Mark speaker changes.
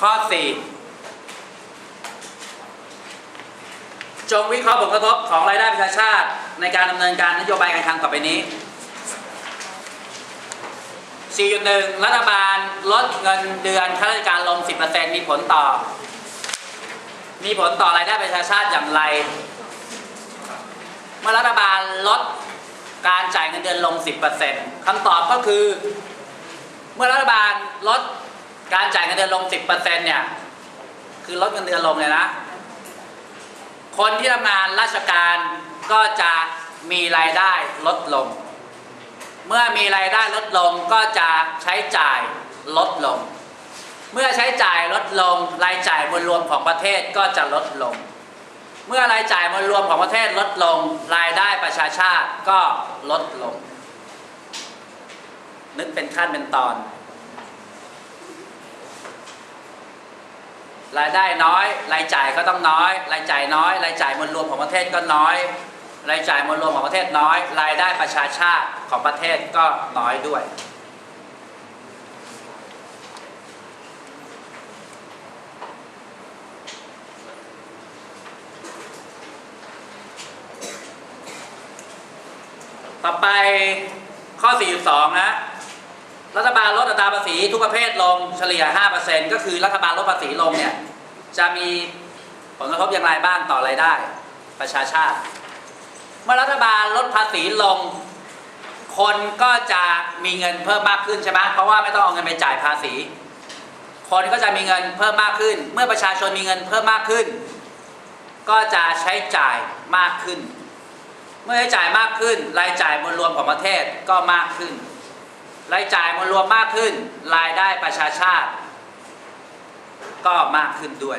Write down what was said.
Speaker 1: ข้อ 4 จงวิเคราะห์ผลกระทบของรายได้ประชาชาติ ในการดำเนินการนโยบายการคลังต่อไปนี้ 4.1 รัฐบาลลดเงินเดือนข้าราชการลง 10%มีผลต่อ มีผลต่อรายได้ประชาชาติอย่างไร เมื่อรัฐบาลลดการจ่ายเงินเดือนลง 10%คำตอบก็คือ เมื่อรัฐบาลลด การจ่ายเงินเดือนลง 10%เนี่ย คือลดเงินเดือนลงเลยนะ คนที่ทำงานราชการก็จะมีรายได้ลดลง เมื่อมีรายได้ลดลงก็จะใช้จ่ายลดลง เมื่อใช้จ่ายลดลง รายจ่ายมวลรวมของประเทศก็จะลดลง เมื่อรายจ่ายมวลรวมของประเทศลดลง รายได้ประชาชาติก็ลดลง นึกเป็นขั้นเป็นตอน รายได้น้อย รายจ่ายก็ต้องน้อย รายจ่ายน้อย รายจ่ายมวลรวมของประเทศก็น้อย รายจ่ายมวลรวมของประเทศน้อย รายได้ประชาชาติของประเทศก็น้อยด้วย ต่อไปข้อ 4.2 นะรัฐบาลลดอัตราภาษีทุกประเภทลงเฉลี่ย 5%ก็คือรัฐบาลลดภาษีลงเนี่ย จะมีผลกระทบอย่างไรบ้างต่อรายได้ ประชาชาติ เมื่อรัฐบาลลดภาษีลง คนก็จะมีเงินเพิ่มมากขึ้นใช่ไหมเพราะว่าไม่ต้องเอาเงินไปจ่ายภาษี คนก็จะมีเงินเพิ่มมากขึ้น เมื่อประชาชนมีเงินเพิ่มมากขึ้น ก็จะใช้จ่ายมากขึ้น เมื่อใช้จ่ายมากขึ้น รายจ่ายมวลรวมของประเทศก็มากขึ้น รายจ่ายมวลรวมมากขึ้น รายได้ประชาชาติ ก็มากขึ้นด้วย